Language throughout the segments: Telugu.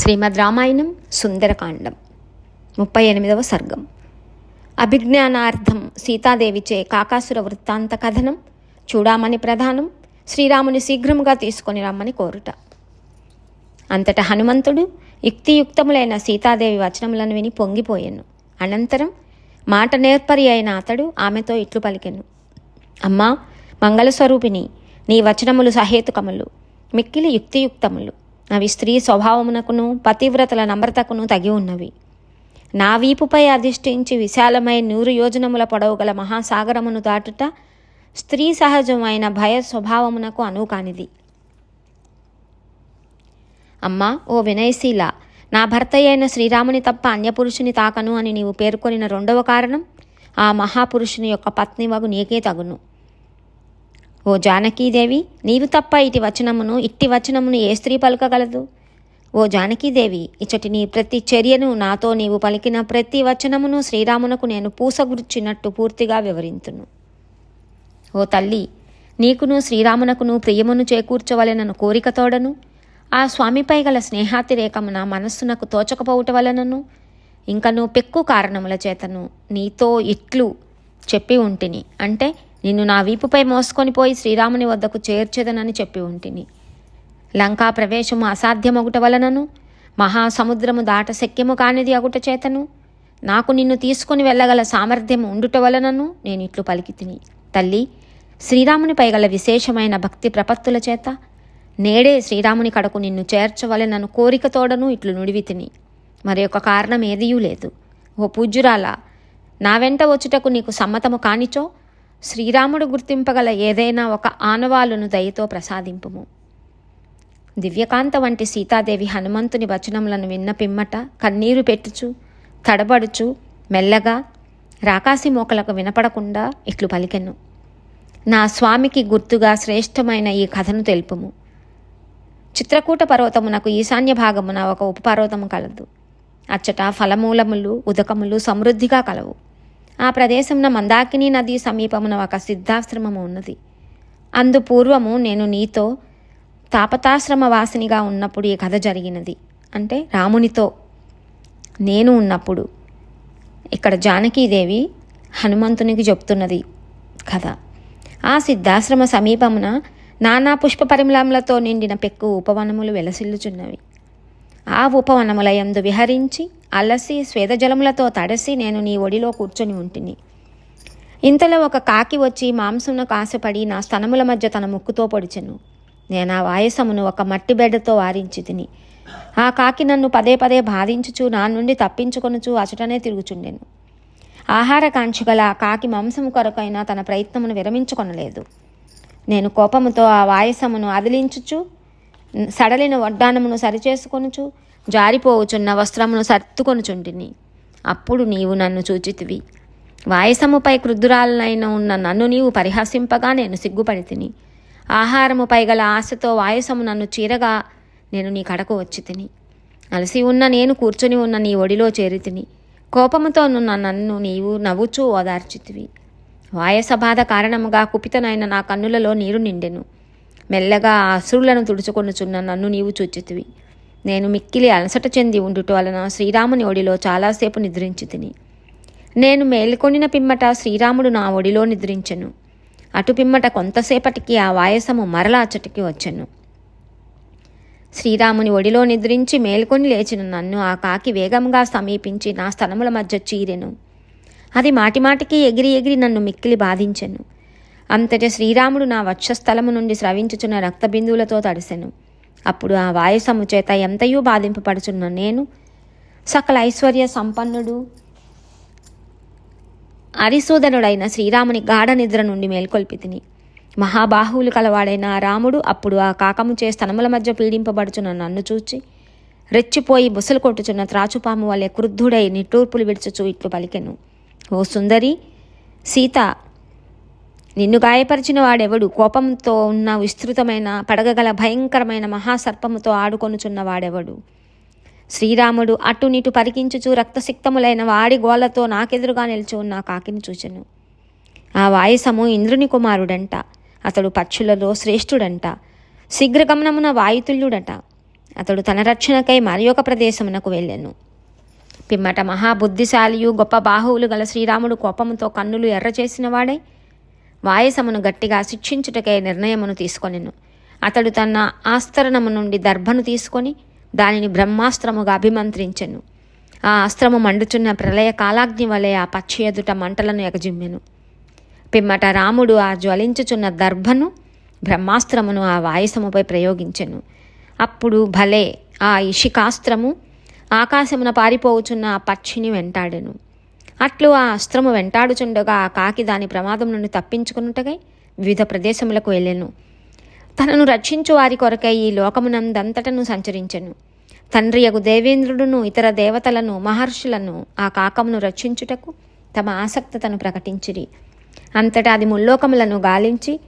శ్రీమద్ రామాయణం సుందరకాండం. ముప్పై ఎనిమిదవ సర్గం. అభిజ్ఞానార్థం సీతాదేవిచే కాకాసుర వృత్తాంత కథనం చూడామని ప్రధానం శ్రీరాముని శీఘ్రముగా తీసుకొని రమ్మని కోరుట. అంతటా హనుమంతుడు యుక్తియుక్తములైన సీతాదేవి వచనములను విని పొంగిపోయాను. అనంతరం మాట నేర్పరి అయిన అతడు ఆమెతో ఇట్లు పలికెను. అమ్మా మంగళస్వరూపిణి నీ వచనములు సహేతుకములు మిక్కిలి యుక్తియుక్తములు. అవి స్త్రీ స్వభావమునకును పతివ్రతల నమ్రతకును తగి ఉన్నవి. నా వీపుపై అధిష్ఠించి విశాలమై నూరు యోజనముల పొడవు గల మహాసాగరమును దాటుట స్త్రీ సహజమైన భయ స్వభావమునకు అనుకానిది అమ్మా ఓ వినయశీల నా భర్త అయిన శ్రీరాముని తప్ప అన్యపురుషుని తాకను అని నీవు పేర్కొనిన రెండవ కారణం ఆ మహాపురుషుని యొక్క పత్ని వగు నీకే తగును. ఓ జానకీదేవి నీవు తప్ప ఇటు వచనమును ఇట్టి వచనమును ఏ స్త్రీ పలకగలదు? ఓ జానకీదేవి ఇచ్చటి నీ ప్రతి చర్యను నాతో నీవు పలికిన ప్రతి వచనమును శ్రీరామునకు నేను పూసగుర్చినట్టు పూర్తిగా వివరింతును. ఓ తల్లి నీకును శ్రీరామునకును ప్రియమును చేకూర్చవలెనను కోరికతోడను ఆ స్వామిపై గల స్నేహాతిరేకమున మనస్సునకు తోచకపోవుట వలనను. ఇంకను పెక్కు కారణముల చేతను నీతో ఇట్లు చెప్పి ఉంటిని. అంటే నిన్ను నా వీపుపై మోసుకొని పోయి శ్రీరాముని వద్దకు చేర్చేదనని చెప్పి ఉంటిని. లంకా ప్రవేశము అసాధ్యమగుట వలనను మహాసముద్రము దాట శక్యము కానిది అగుట చేతను నాకు నిన్ను తీసుకుని వెళ్ళగల సామర్థ్యం ఉండుట వలనను నేను ఇట్లు పలికితిని. తల్లి శ్రీరామునిపై గల విశేషమైన భక్తి ప్రపత్తుల చేత నేడే శ్రీరాముని కడకు నిన్ను చేర్చవలెనను కోరికతోడను ఇట్లు నుడివితిని. మరి ఒక కారణం ఏదియూ లేదు. ఓ పూజ్యురాల నా వెంట వచ్చుటకు నీకు సమ్మతము కానిచో శ్రీరాముడు గుర్తింపగల ఏదైనా ఒక ఆనవాలును దయతో ప్రసాదింపుము. దివ్యకాంత వంటి సీతాదేవి హనుమంతుని వచనములను విన్న పిమ్మట కన్నీరు పెట్టుచు తడబడుచు మెల్లగా రాకాసి మోకలకు వినపడకుండా ఇట్లు పలికెను. నా స్వామికి గుర్తుగా శ్రేష్టమైన ఈ కథను తెలుపుము. చిత్రకూట పర్వతమునకు ఈశాన్య భాగమున ఒక ఉపపర్వతము కలదు. అచ్చట ఫలమూలములు ఉదకములు సమృద్ధిగా కలవు. ఆ ప్రదేశమున మందాకిని నది సమీపమున ఒక సిద్ధాశ్రమము ఉన్నది. అందు పూర్వము నేను నీతో తాపతాశ్రమ వాసినిగా ఉన్నప్పుడు ఈ కథ జరిగినది. అంటే రామునితో నేను ఉన్నప్పుడు ఇక్కడ జానకీదేవి హనుమంతునికి చెప్తున్నది కథ. ఆ సిద్ధాశ్రమ సమీపమున నానా పుష్ప పరిమళములతో నిండిన పెక్కు ఉపవనములు వెలసిల్లుచున్నవి. ఆ ఉపవనములయందు విహరించి అలసి స్వేదజలములతో తడసి నేను నీ ఒడిలో కూర్చొని ఉంటిని. ఇంతలో ఒక కాకి వచ్చి మాంసమును కాసపడి నా స్తనముల మధ్య తన ముక్కుతో పొడిచెను. నేను ఆ వాయసమును ఒక మట్టి బెడ్డతో వారించి తిని ఆ కాకి నన్ను పదే పదే బాధించుచు నా నుండి తప్పించుకొనుచు అచటనే తిరుగుచుండెను. ఆహార కాంక్ష గల ఆ కాకి మాంసము కొరకైనా తన ప్రయత్నమును విరమించుకొనలేదు. నేను కోపముతో ఆ వాయసమును అదిలించుచు సడలిన వడ్డానమును సరిచేసుకొనుచు జారిపోవుచున్న వస్త్రమును సర్దుకొనుచుంటిని. అప్పుడు నీవు నన్ను చూచితివి వాయసముపై క్రుద్ధురాలనైన ఉన్న నన్ను నీవు పరిహసింపగా నేను సిగ్గుపడి తిని ఆహారముపై గల ఆశతో వాయసము నన్ను చీరగా నేను నీ కడకు వచ్చి తిని అలసి ఉన్న నేను కూర్చొని ఉన్న నీ ఒడిలో చేరి తిని కోపముతో నున్న నన్ను నీవు నవ్వుచూ ఓదార్చితివి. వాయస బాధ కారణముగా కుపితనైన నా కన్నులలో నీరు నిండెను. మెల్లగా ఆ అసురులను తుడుచుకొనుచున్న నన్ను నీవు చూచితివి. నేను మిక్కిలి అలసట చెంది ఉండుట వలన శ్రీరాముని ఒడిలో చాలాసేపు నిద్రించి తిని. నేను మేలుకొనిన పిమ్మట శ్రీరాముడు నా ఒడిలో నిద్రించెను. అటు పిమ్మట కొంతసేపటికి ఆ వాయసము మరలా అచ్చటికి వచ్చెను. శ్రీరాముని ఒడిలో నిద్రించి మేల్కొని లేచిన నన్ను ఆ కాకి వేగంగా సమీపించి నా స్థలముల మధ్య చీరెను. అది మాటిమాటికి ఎగిరి ఎగిరి నన్ను మిక్కిలి బాధించెను. అంతట శ్రీరాముడు నా వక్షస్థలము నుండి స్రవించుచున్న రక్తబిందువులతో తడిసెను. అప్పుడు ఆ వాయుసము చేత ఎంతయూ బాధింపబడుచున్న నేను సకల ఐశ్వర్య సంపన్నుడు అరిసూదనుడైన శ్రీరాముని గాఢ నిద్ర నుండి మేల్కొల్పి తిని మహాబాహువులు కలవాడైన ఆ రాముడు అప్పుడు ఆ కాకము చే స్తనముల మధ్య పీడింపబడుచున్న నన్ను చూచి రెచ్చిపోయి బుసలు కొట్టుచున్న త్రాచుపాము వలె క్రుద్ధుడై నిట్టూర్పులు విడుచుచూ ఇట్లు పలికెను. ఓ సుందరి సీత నిన్ను గాయపరిచిన వాడెవడు కోపంతో ఉన్న విస్తృతమైన పడగగల భయంకరమైన మహాసర్పముతో ఆడుకొనుచున్న వాడెవడు శ్రీరాముడు అటునిటు పరికించుచు రక్తసిక్తములైన వాడి గోళ్ళతో నాకెదురుగా నిలిచి ఉన్న కాకిని చూచెను. ఆ వాయసము ఇంద్రుని కుమారుడంట అతడు పక్షులలో శ్రేష్ఠుడంట శీఘ్రగమనమున వాయుతుల్యుడట. అతడు తన రక్షణకై మరి ఒక ప్రదేశమునకు వెళ్ళాను. పిమ్మట మహాబుద్ధిశాలియు గొప్ప బాహువులు గల శ్రీరాముడు కోపముతో కన్నులు ఎర్ర చేసిన వాడై వాయసమును గట్టిగా శిక్షించుటకై నిర్ణయమును తీసుకొనెను. అతడు తన ఆస్తరణము నుండి దర్భను తీసుకొని దానిని బ్రహ్మాస్త్రముగా అభిమంత్రించెను. ఆ అస్త్రము మండుచున్న ప్రళయ కాలాగ్ని వలె ఆ పక్షి ఎదుట మంటలను ఎగజిమ్మెను. పిమ్మట రాముడు ఆ జ్వలించుచున్న దర్భను బ్రహ్మాస్త్రమును ఆ వాయసముపై ప్రయోగించెను. అప్పుడు భలే ఆ ఇషికాస్త్రము ఆకాశమున పారిపోవుచున్న ఆ పక్షిని వెంటాడెను. అట్లు ఆ అస్త్రము వెంటాడుచుండగా ఆ కాకి దాని ప్రమాదం నుండి తప్పించుకున్నట్టుగా వివిధ ప్రదేశములకు వెళ్ళెను. తనను రక్షించు వారి కొరకై ఈ లోకమునందంతటను సంచరించెను. తండ్రియగు దేవేంద్రుడును ఇతర దేవతలను మహర్షులను ఆ కాకమును రక్షించుటకు తమ ఆసక్తతను ప్రకటించిరి. అంతటా అది ముల్లోకములను గాలించి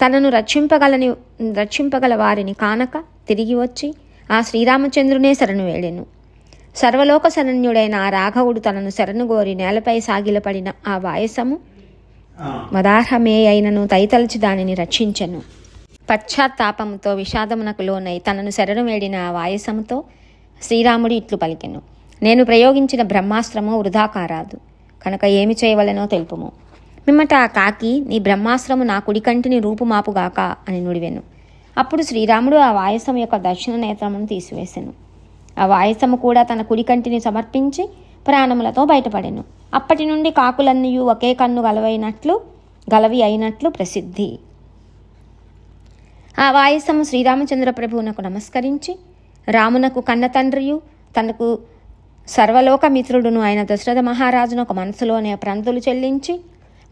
తనను రక్షింపగలని రక్షింపగల వారిని కానక తిరిగి వచ్చి ఆ శ్రీరామచంద్రునే శరణు వేడెను సర్వలోక శరణ్యుడైన ఆ రాఘవుడు తనను శరణు గోరి నేలపై సాగిలపడిన ఆ వాయసము మదార్హమే అయినను తైతలచి దానిని రక్షించెను. పశ్చాత్తాపముతో విషాదమునకు లోనై తనను శరణు వేడిన ఆ వాయసముతో శ్రీరాముడు ఇట్లు పలికెను. నేను ప్రయోగించిన బ్రహ్మాస్త్రము వృధా కారాదు కనుక ఏమి చేయవలెనో తెలుపుము. మిమ్మట ఆ కాకి నీ బ్రహ్మాస్త్రము నా కుడి కంటిని రూపుమాపుగాక అని నుడివెను. అప్పుడు శ్రీరాముడు ఆ వాయసం యొక్క దక్షిణ నేత్రమును తీసివేసెను. ఆ వాయసము కూడా తన కుడి కంటిని సమర్పించి ప్రాణములతో బయటపడెను. అప్పటి నుండి కాకులన్నీ ఒకే కన్ను గలవైనట్లు గలవి అయినట్లు ప్రసిద్ధి. ఆ వాయసము శ్రీరామచంద్ర ప్రభువునకు నమస్కరించి రామునకు కన్న తండ్రియు తనకు సర్వలోక మిత్రుడును అయిన దశరథ మహారాజును ఒక మనసులోనే ప్రంతులు చెల్లించి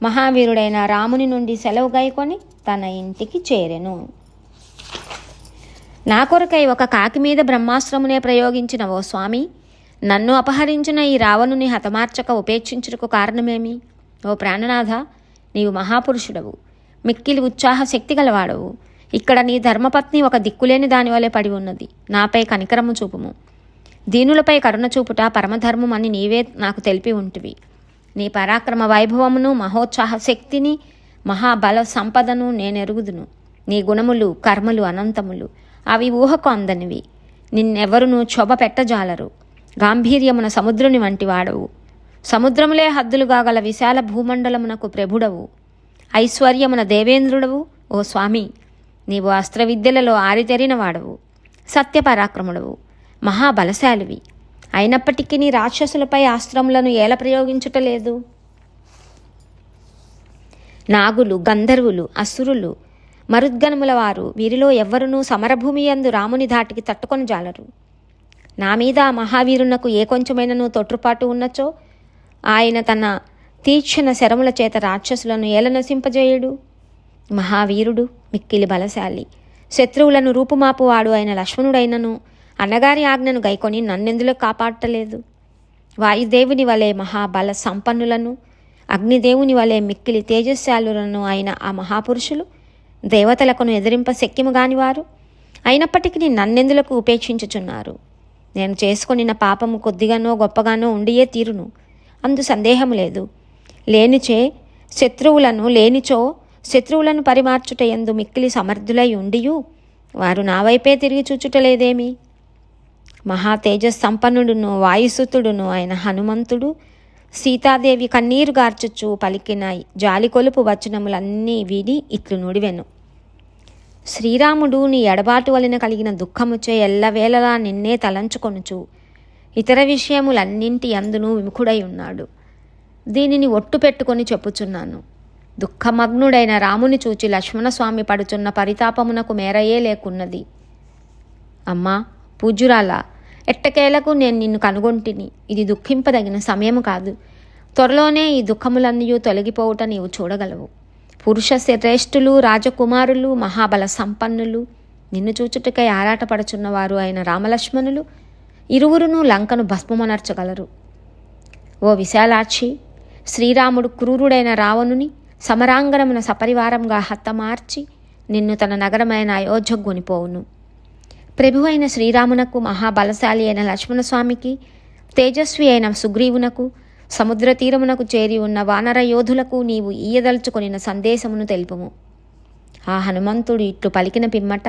మహావీరుడైన రాముని నుండి సెలవు గైకొని తన ఇంటికి చేరెను. నా కొరకై ఒక కాకి మీద బ్రహ్మాస్త్రమునే ప్రయోగించిన ఓ స్వామి? నన్ను అపహరించిన ఈ రావణుని హతమార్చక ఉపేక్షించుటకు కారణమేమి? ఓ ప్రాణనాథ నీవు మహాపురుషుడవు. మిక్కిలి ఉత్సాహ శక్తి గలవాడవు. ఇక్కడ నీ ధర్మపత్ని ఒక దిక్కులేని దాని వలె పడి ఉన్నది. నాపై కనికరము చూపుము. దీనులపై కరుణ చూపుట పరమధర్మం అని నీవే నాకు తెలిపి ఉంటివి. నీ పరాక్రమ వైభవమును మహోత్సాహ శక్తిని మహాబల సంపదను నేనెరుగుదును. నీ గుణములు కర్మలు అనంతములు. అవి ఊహకు అందనివి. నిన్నెవరును క్షోభ పెట్టజాలరు. గాంభీర్యమున సముద్రుని వంటి వాడవు. సముద్రములే హద్దులుగా గల విశాల భూమండలమునకు ప్రభుడవు. ఐశ్వర్యమున దేవేంద్రుడవు ఓ స్వామి! నీవు అస్త్ర విద్యలలో ఆరితెరిన వాడవు. సత్యపరాక్రముడవు. మహాబలశాలివి. అయినప్పటికీ నీ రాక్షసులపై ఆస్త్రములను ఏల ప్రయోగించుటలేదు నాగులు గంధర్వులు అసురులు మరుద్గణముల వారు వీరిలో ఎవ్వరునూ సమరభూమి యందు రాముని ధాటికి తట్టుకొని జాలరు. నా మీద మహావీరునకు ఏ కొంచెమైనను తొట్టుపాటు ఉన్నచో? ఆయన తన తీక్షణ శరముల చేత రాక్షసులను ఏల నశింపజేయుడు? మహావీరుడు మిక్కిలి బలశాలి. శత్రువులను రూపుమాపువాడు అయిన లక్ష్మణుడైనను అన్నగారి ఆజ్ఞను గైకొని నన్నెందులో కాపాడటలేదు? వాయుదేవుని వలె మహాబల సంపన్నులను అగ్నిదేవుని వలె మిక్కిలి తేజస్శాలులను అయిన ఆ మహాపురుషులు దేవతలకును ఎదిరింప శక్యము గానివారు? అయినప్పటికీ నన్నెందులకు ఉపేక్షించుచున్నారు? నేను చేసుకునిన పాపము కొద్దిగానో గొప్పగానో ఉండియే తీరును. అందు సందేహము లేదు. లేనిచే శత్రువులను లేనిచో శత్రువులను పరిమార్చుట ఎందు మిక్కిలి సమర్థులై ఉండియు? వారు నా వైపే తిరిగి చూచుటలేదేమి? మహా తేజస్ సంపన్నుడును వాయుసుతుడును ఆయన హనుమంతుడు సీతాదేవి కన్నీరు గార్చుచు పలికిన జాలి కొలుపు వచనములన్నీ విని ఇట్లు నుడివెను. శ్రీరాముడు నీ ఎడబాటు వలన కలిగిన దుఃఖముచే ఎల్లవేళలా నిన్నే తలంచుకొనుచు. ఇతర విషయములన్నింటి అందును విముఖుడై ఉన్నాడు. దీనిని ఒట్టు పెట్టుకొని చెప్పుచున్నాను. దుఃఖమగ్నుడైన రాముని చూచి లక్ష్మణస్వామి పడుచున్న పరితాపమునకు మేరయే లేకున్నది. అమ్మా పూజురాలా ఎట్టకేలకు నేను నిన్ను కనుగొంటిని. ఇది దుఃఖింపదగిన సమయము కాదు. త్వరలోనే ఈ దుఃఖములన్నీ తొలగిపోవుట నీవు చూడగలవు. పురుష శ్రేష్ఠులు రాజకుమారులు మహాబల సంపన్నులు. నిన్ను చూచుటకై ఆరాటపడుచున్నవారు అయిన రామలక్ష్మణులు. ఇరువురును లంకను భస్మమనర్చగలరు. ఓ విశాలాక్షి శ్రీరాముడు క్రూరుడైన రావణుని సమరాంగణమున సపరివారంగా హతమార్చి నిన్ను తన నగరమైన అయోధ్యకు గునిపోవును ప్రభు అయిన శ్రీరామునకు మహాబలశాలి అయిన లక్ష్మణస్వామికి తేజస్వి అయిన సుగ్రీవునకు సముద్ర తీరమునకు చేరి ఉన్న వానర యోధులకు నీవు ఈయదలుచుకొనిన సందేశమును తెలుపుము. ఆ హనుమంతుడు ఇట్లు పలికిన పిమ్మట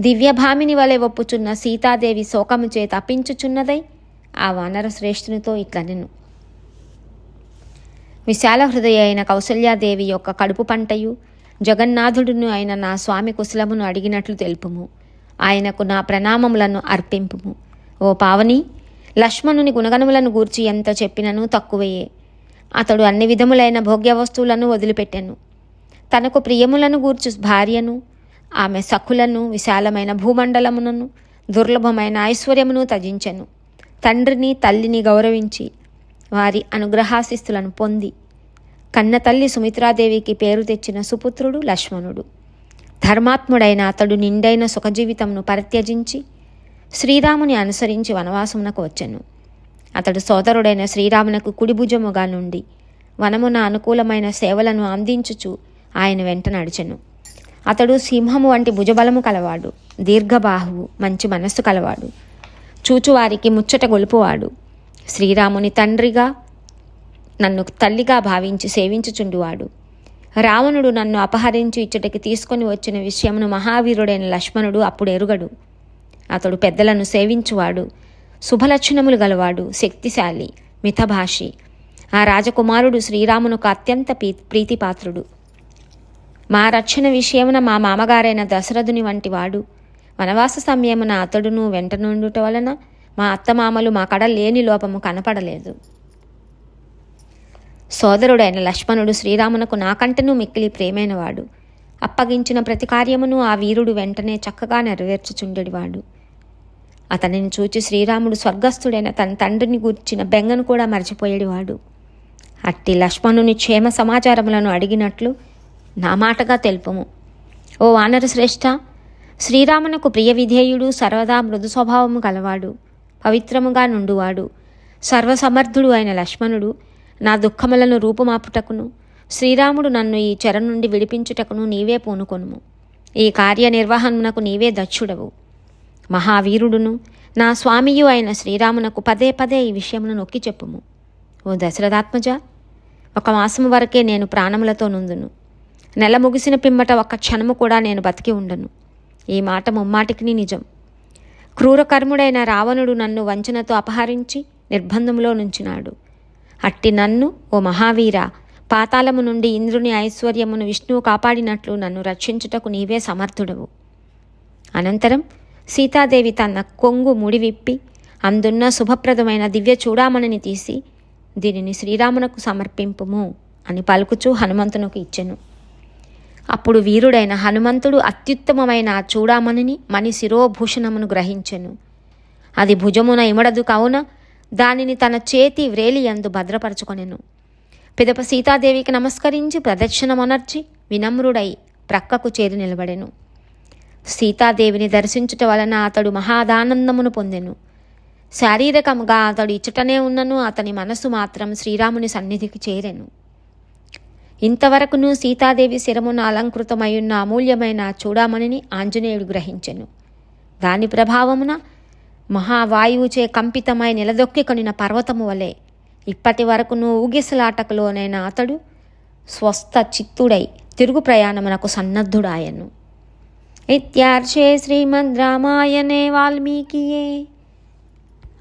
దివ్యభామిని వలె ఒప్పుచున్న సీతాదేవి శోకము చే తప్పించుచున్నదై ఆ వానర శ్రేష్ఠునితో ఇట్లనెను విశాల హృదయ అయిన కౌసల్యాదేవి యొక్క కడుపు పంటయు జగన్నాథుడును అయిన నా స్వామి కుశలమును అడిగినట్లు తెలుపుము. ఆయనకు నా ప్రణామములను అర్పింపుము. ఓ పావని లక్ష్మణుని గుణగణములను గూర్చి ఎంత చెప్పినను తక్కువయే. అతడు అన్ని విధములైన భోగ్య వస్తువులను వదిలిపెట్టెను. తనకు ప్రియములను గూర్చు భార్యను ఆమె సఖులను విశాలమైన భూమండలమునను దుర్లభమైన ఐశ్వర్యమును త్యజించెను తండ్రిని తల్లిని గౌరవించి వారి అనుగ్రహాశిస్తులను పొంది కన్న తల్లి సుమిత్రాదేవికి పేరు తెచ్చిన సుపుత్రుడు లక్ష్మణుడు. ధర్మాత్ముడైన అతడు నిండైన సుఖజీవితంను పరిత్యజించి శ్రీరాముని అనుసరించి వనవాసమునకు వచ్చెను. అతడు సోదరుడైన శ్రీరామునకు కుడిభుజముగా నుండి వనమున అనుకూలమైన సేవలను అందించుచు ఆయన వెంట నడిచెను. అతడు సింహము వంటి భుజబలము కలవాడు దీర్ఘబాహువు మంచి మనస్సు కలవాడు చూచువారికి ముచ్చట గొలుపువాడు. శ్రీరాముని తండ్రిగా నన్ను తల్లిగా భావించి సేవించుచుండువాడు. రావణుడు నన్ను అపహరించి ఇచ్చటికి తీసుకొని వచ్చిన విషయమును మహావీరుడైన లక్ష్మణుడు అప్పుడు ఎరుగడు. అతడు పెద్దలను సేవించువాడు శుభలక్షణములు గలవాడు శక్తిశాలి మితభాషి. ఆ రాజకుమారుడు శ్రీరామునకు అత్యంత పీ ప్రీతిపాత్రుడు. మా రక్షణ విషయమున మా మామగారైన దశరథుని వంటి వాడు. వనవాస సమయమున అతడును వెంట నుండుట వలన మా అత్తమామలు మా కడ లేని లోపము కనపడలేదు. సోదరుడైన లక్ష్మణుడు శ్రీరామునకు నాకంటను మిక్కిలి ప్రేమైనవాడు. అప్పగించిన ప్రతి కార్యమును ఆ వీరుడు వెంటనే చక్కగా నెరవేర్చుచుండెడివాడు. అతనిని చూచి శ్రీరాముడు స్వర్గస్థుడైన తన తండ్రిని గూర్చిన బెంగను కూడా మర్చిపోయేవాడు అట్టి లక్ష్మణుని క్షేమ సమాచారములను అడిగినట్లు నా మాటగా తెలుపుము. ఓ వానర శ్రేష్ఠ శ్రీరామునకు ప్రియ విధేయుడు సర్వదా మృదు స్వభావము గలవాడు పవిత్రముగా నుండువాడు. సర్వసమర్థుడు అయిన లక్ష్మణుడు నా దుఃఖములను రూపుమాపుటకును శ్రీరాముడు నన్ను ఈ చెర నుండి విడిపించుటకును నీవే పూనుకొనుము. ఈ కార్యనిర్వహణమునకు నీవే దక్షుడవు. మహావీరుడును. నా స్వామియు అయిన శ్రీరామునకు పదే పదే ఈ విషయమును నొక్కి చెప్పుము. ఓ దశరథాత్మజ ఒక మాసము వరకే నేను ప్రాణములతో నుందును. నెల ముగిసిన పిమ్మట ఒక్క క్షణము కూడా నేను బతికి ఉండను. ఈ మాట ముమ్మాటికి నిజం. క్రూరకర్ముడైన రావణుడు నన్ను వంచనతో అపహరించి నిర్బంధంలో నుంచినాడు. అట్టి నన్ను ఓ మహావీర పాతాళము నుండి ఇంద్రుని ఐశ్వర్యమును విష్ణువు కాపాడినట్లు నన్ను రక్షించుటకు నీవే సమర్థుడవు. అనంతరం సీతాదేవి తన కొంగు ముడివిప్పి అందున్న శుభప్రదమైన దివ్య చూడామణిని తీసి దీనిని శ్రీరామునకు సమర్పింపుము అని పలుకుచూ హనుమంతునకు ఇచ్చెను. అప్పుడు వీరుడైన హనుమంతుడు అత్యుత్తమమైన ఆ చూడామణిని మణి శిరోభూషణమును గ్రహించెను. అది భుజమున ఇమడదు కావున దానిని తన చేతి వ్రేలి అందు భద్రపరచుకొనెను. పిదప సీతాదేవికి నమస్కరించి ప్రదక్షిణమొనర్చి వినమ్రుడై ప్రక్కకు చేరి నిలబడెను. సీతాదేవిని దర్శించుట వలన అతడు మహాదానందమును పొందెను. శారీరకంగా అతడు ఇచ్చటనే ఉన్నను అతని మనసు మాత్రం శ్రీరాముని సన్నిధికి చేరెను. ఇంతవరకును సీతాదేవి శిరమున అలంకృతమయ్యున్న అమూల్యమైన చూడామణిని ఆంజనేయుడు గ్రహించెను. దాని ప్రభావమున మహావాయువుచే కంపితమై నిలదొక్కి కొనిన పర్వతము వలె ఇప్పటి వరకును ఊగిసలాటకులోనైన అతడు స్వస్థ చిత్తుడై తిరుగు ప్రయాణమునకు సన్నద్ధుడాయను. ఇత్యార్షే శ్రీమద్ రామాయణే వాల్మీకియే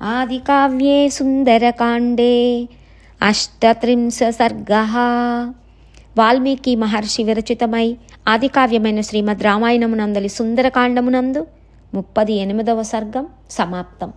ఆదికావ్యే సుందరకాండే అష్టత్రింశ సర్గ వాల్మీకి మహర్షి విరచితమై ఆదికావ్యమైన శ్రీమద్ రామాయణమునందలి సుందరకాండమునందు ముప్పది ఎనిమిదవ సర్గం సమాప్తం